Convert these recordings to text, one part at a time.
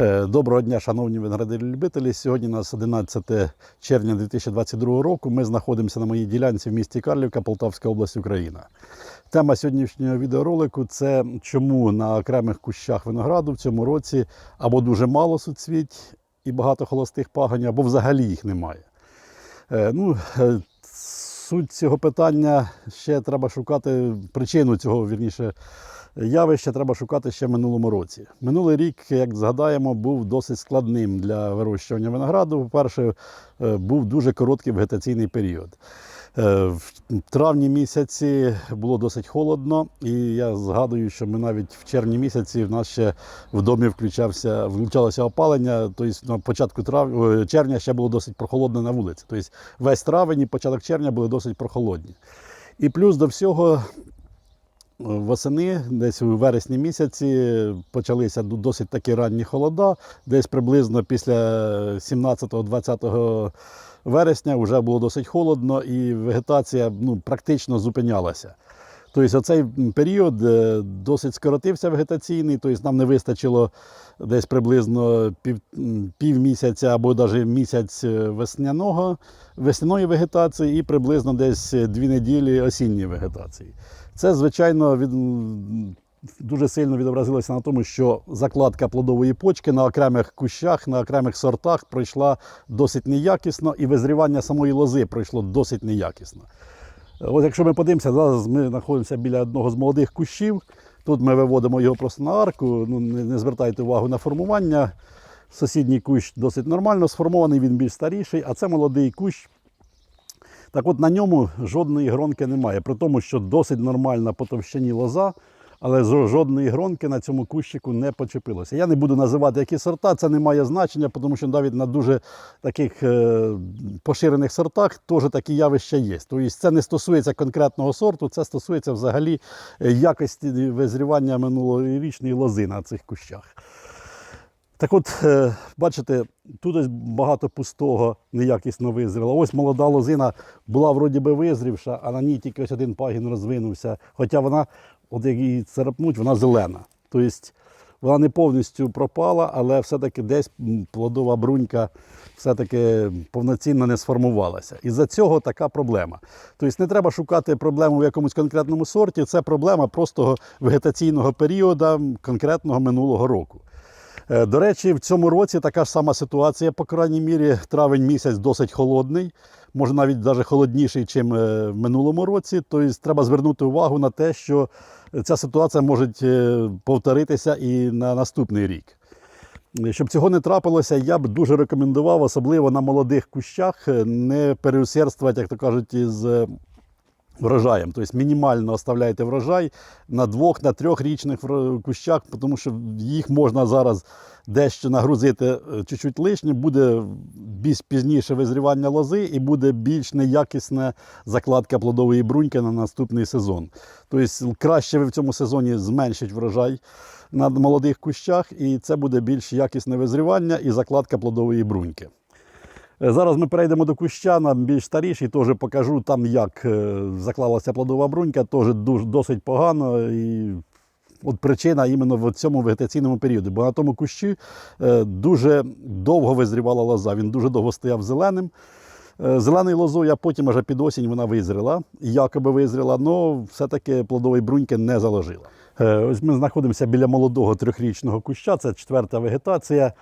Е, Доброго дня, шановні виноградарі-любителі. Сьогодні у нас 11 червня 2022 року. Ми знаходимося на моїй ділянці в місті Карлівка, Полтавська область, Україна. Тема сьогоднішнього відеоролику це чому на окремих кущах винограду в цьому році або дуже мало суцвіть і багато холостих пагонів, або взагалі їх немає. Е, Ну, е, суть цього питання ще треба шукати причину цього вірніше явища треба шукати ще в минулому році. Минулий рік, як згадаємо, був досить складним для вирощування винограду. По-перше, е, був дуже короткий вегетаційний період. Е, В травні місяці було досить холодно, і я згадую, що ми навіть в червні місяці в нас ще в домі включався, включалося опалення. Тобто на початку трав... е, червня ще було досить прохолодно на вулиці. Тобто весь травень і початок червня були досить прохолодні. І плюс до всього Восени, десь у вересні місяці, почалися досить такі ранні холода. Десь приблизно після 17-20 вересня вже було досить холодно і вегетація ну, практично зупинялася. Тобто оцей період е, досить скоротився вегетаційний, тобто нам не вистачило десь приблизно пів, м, півмісяця або навіть місяць е, весняного, весняної вегетації і приблизно десь дві неділі осінньої вегетації. Це, звичайно, від, дуже сильно відобразилося на тому, що закладка плодової почки на окремих кущах, на окремих сортах пройшла досить неякісно, і визрівання самої лози пройшло досить неякісно. От якщо ми подивимося, зараз ми знаходимося біля одного з молодих кущів. Тут ми виводимо його просто на арку. Ну, не, звертайте увагу на формування. Сусідній кущ досить нормально сформований, він більш старіший, а це молодий кущ. Так от на ньому жодної гронки немає, при тому, що досить нормальна по товщині лоза, але жодної гронки на цьому кущику не почепилося. Я не буду називати які сорта, це не має значення, тому що навіть на дуже таких е, поширених сортах теж такі явища є. Тобто це не стосується конкретного сорту, це стосується взагалі е, якості визрівання минулорічної лози на цих кущах. Так от, е, бачите, тут ось багато пустого неякісно визріло. Ось молода лозина була вроді би визрівша, а на ній тільки ось один пагін розвинувся. Хоча вона, от як її царапнуть, вона зелена. Тобто вона не повністю пропала, але все-таки десь плодова брунька все-таки повноцінно не сформувалася. І за цього така проблема. Тобто не треба шукати проблему в якомусь конкретному сорті, це проблема просто вегетаційного періоду конкретного минулого року. Е, До речі, в цьому році така ж сама ситуація, по крайній мірі, травень місяць досить холодний, може навіть навіть холодніший, ніж в минулому році. Тобто треба звернути увагу на те, що ця ситуація може е, повторитися і на наступний рік. Щоб цього не трапилося, я б дуже рекомендував, особливо на молодих кущах, е, не переусердствувати, як то кажуть, із е, врожаєм. Тобто мінімально оставляйте врожай на двох, на трьохрічних вро- кущах, тому що їх можна зараз дещо нагрузити е, чуть-чуть лишнє, буде більш пізніше визрівання лози і буде більш неякісна закладка плодової бруньки на наступний сезон. Тобто краще ви в цьому сезоні зменшить врожай на молодих кущах, і це буде більш якісне визрівання і закладка плодової бруньки. Зараз ми перейдемо до куща, на більш старіший, теж покажу там, як е, заклалася плодова брунька, теж досить погано. І от причина іменно в цьому вегетаційному періоді. Бо на тому кущі е, дуже довго визрівала лоза, він дуже довго стояв зеленим. Е, Зеленою лозою, а потім аж під осінь вона визріла, якоби визріла, але все-таки плодової бруньки не заложила. Ось ми знаходимося біля молодого трьохрічного куща, це четверта вегетація,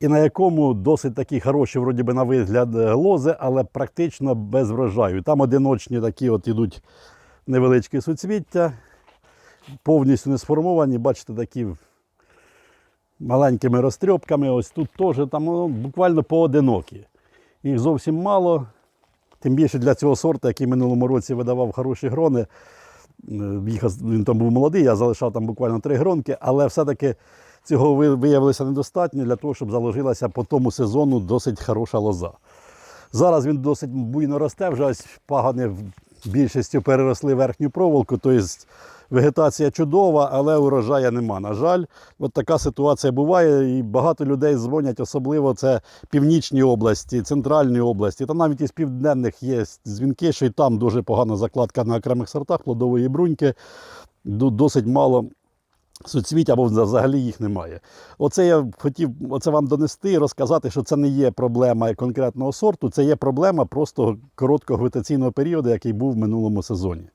і на якому досить такі хороші, вроді би, на вигляд е, лози, але практично без врожаю. Там одиночні такі от ідуть невеличкі суцвіття, повністю не сформовані, бачите, такі маленькими розтрьопками. Ось тут теж там ну, буквально поодинокі. Їх зовсім мало. Тим більше для цього сорту, який минулому році видавав хороші грони. Е, Він там був молодий, я залишав там буквально три гронки, але все-таки цього виявилося недостатньо для того, щоб заложилася по тому сезону досить хороша лоза. Зараз він досить буйно росте, вже ось пагани більшістю переросли верхню проволоку, тобто вегетація чудова, але урожаю нема. На жаль, от така ситуація буває, і багато людей дзвонять, особливо це північні області, центральні області. Та навіть із південних є дзвінки, що і там дуже погана закладка на окремих сортах плодової бруньки, досить мало суцвіть або взагалі їх немає. Оце я хотів оце вам донести, розказати, що це не є проблема конкретного сорту, це є проблема просто короткого вегетаційного періоду, який був в минулому сезоні.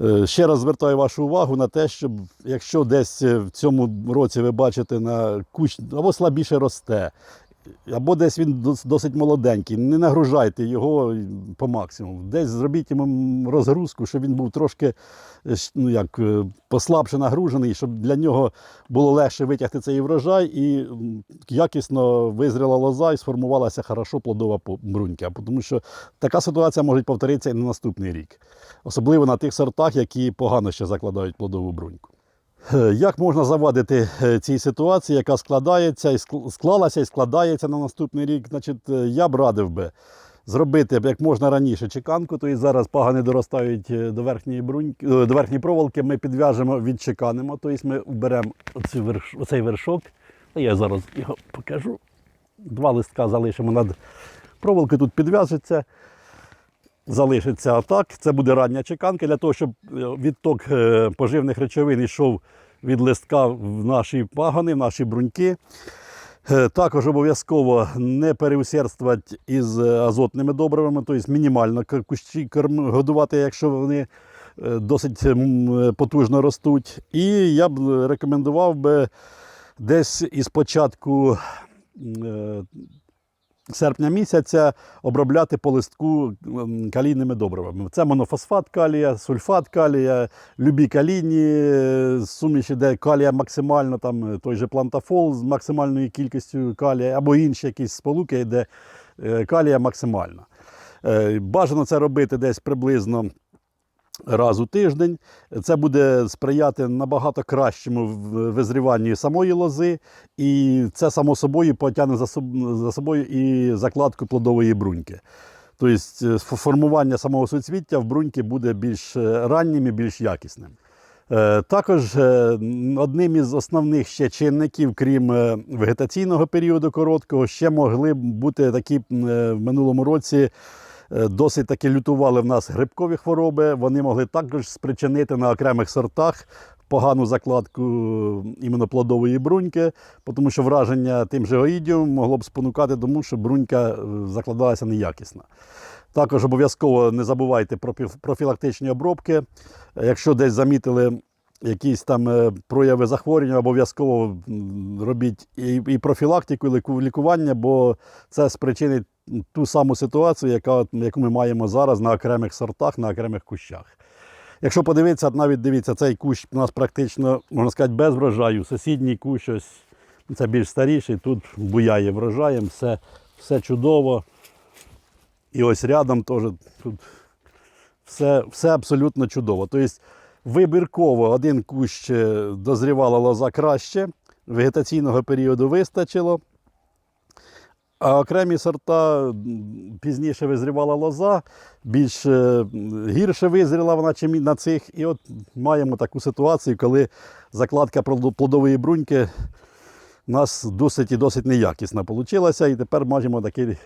Е, Ще раз звертаю вашу увагу на те, що якщо десь е, в цьому році ви бачите на кущ або слабіше росте, або десь він досить молоденький, не нагружайте його по максимуму. Десь зробіть йому розгрузку, щоб він був трошки е, ну, як, е, послабше нагружений, щоб для нього було легше витягти цей врожай і якісно визріла лоза і сформувалася хорошо плодова брунька. Тому що така ситуація може повторитися і на наступний рік. Особливо на тих сортах, які погано ще закладають плодову бруньку. Е, Як можна завадити е, цій ситуації, яка складається і склалася і складається на наступний рік? Значить, е, я б радив би зробити як можна раніше чеканку. Тобто зараз пагани доростають до верхньої бруньки, до верхньої проволоки. Ми підв'яжемо, відчеканимо. Тобто ми беремо верш, оцей вершок. Я зараз його покажу. Два листка залишимо над проволокою, тут підв'яжеться залишиться атак. Це буде рання чеканка для того, щоб е, відток е, поживних речовин йшов від листка в наші пагани, в наші бруньки. Е, Також обов'язково не переусердствувати із азотними добривами, тобто мінімально кущі годувати, якщо вони досить потужно ростуть. І я б рекомендував би десь із початку серпня місяця обробляти по листку калійними добривами. Це монофосфат калія, сульфат калія, любі калійні е, суміші, де калія максимально, там е, той же плантафол з максимальною кількістю калія, або інші якісь сполуки, де е, калія максимальна. Бажано це робити десь приблизно раз у тиждень. Це буде сприяти набагато кращому визріванню самої лози, і це само собою потягне за собою і закладку плодової бруньки. Тобто е, формування самого суцвіття в бруньки буде більш е, раннім і більш якісним. Е, Також одним із основних ще чинників, крім вегетаційного періоду короткого, ще могли б бути такі в минулому році досить таки лютували в нас грибкові хвороби. Вони могли також спричинити на окремих сортах погану закладку е, іменно плодової бруньки, тому що враження тим же оїдіум могло б спонукати тому, що брунька е, закладалася неякісно. Також обов'язково не забувайте про профілактичні обробки. Е, Якщо десь замітили якісь там е, прояви захворювання, обов'язково робіть і профілактику, і лікування, бо це спричинить ту саму ситуацію, яка, яку ми маємо зараз на окремих сортах, на окремих кущах. Якщо подивитися, навіть дивіться, цей кущ у нас практично, можна сказати, без врожаю. Сусідній кущ ось, це більш старіший, тут буяє врожаєм, все, все чудово. І ось рядом теж тут все, все абсолютно чудово. Тобто вибірково один кущ е, дозрівала лоза краще, вегетаційного періоду вистачило. А окремі сорта пізніше визрівала лоза, більш е, гірше визріла вона, чим на цих. І от маємо таку ситуацію, коли закладка плодової бруньки у нас досить і досить неякісна вийшла. І тепер маємо такий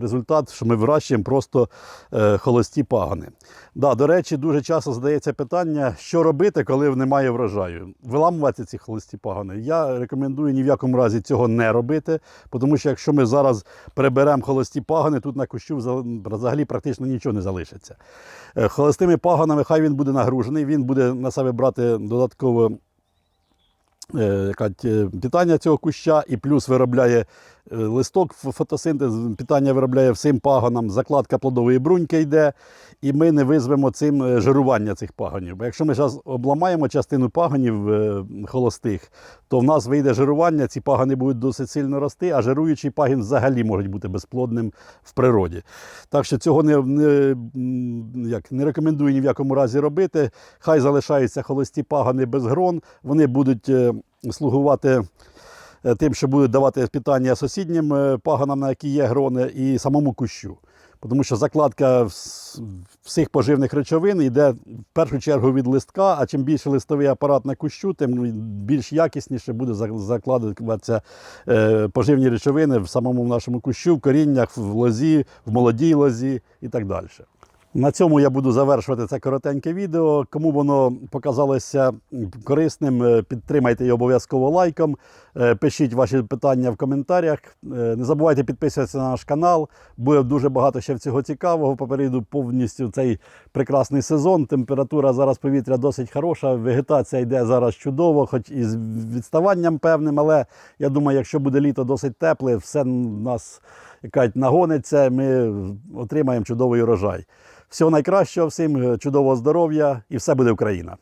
результат, що ми вирощуємо просто е, холості пагани. Да, до речі, дуже часто задається питання, що робити, коли немає врожаю. Виламувати ці холості пагани. Я рекомендую ні в якому разі цього не робити, тому що якщо ми зараз приберемо холості пагани, тут на кущу взагалі практично нічого не залишиться. Е, Холостими паганами хай він буде нагружений, він буде на себе брати додатково питання цього куща і плюс виробляє е, листок, ф- фотосинтез, питання виробляє всім паганам, закладка плодової бруньки йде, і ми не визвемо цим е, жирування цих паганів. Бо якщо ми зараз обламаємо частину паганів е, холостих, то в нас вийде жирування, ці пагани будуть досить сильно рости, а жируючий пагін взагалі може бути безплодним в природі. Так що цього не, не, як, не рекомендую ні в якому разі робити. Хай залишаються холості пагани без грон, вони будуть е, слугувати е, тим, що будуть давати питання сусіднім е, паганам, на які є грони, і самому кущу. Тому що закладка всіх поживних речовин йде в першу чергу від листка, а чим більше листовий апарат на кущу, тим більш якісніше буде зак- закладатися е, поживні речовини в самому нашому кущу, в коріннях, в лозі, в молодій лозі і так далі. На цьому я буду завершувати це коротеньке відео. Кому воно показалося корисним, е, підтримайте його обов'язково лайком. Е, Пишіть ваші питання в коментарях. Е, Не забувайте підписуватися на наш канал. Буде дуже багато ще всього цікавого. Попереду повністю цей прекрасний сезон. Температура зараз повітря досить хороша. Вегетація йде зараз чудово, хоч і з відставанням певним. Але я думаю, якщо буде літо досить тепле, все нас як кажуть, нагониться, ми отримаємо чудовий урожай. Всього найкращого всім, чудового здоров'я і все буде Україна!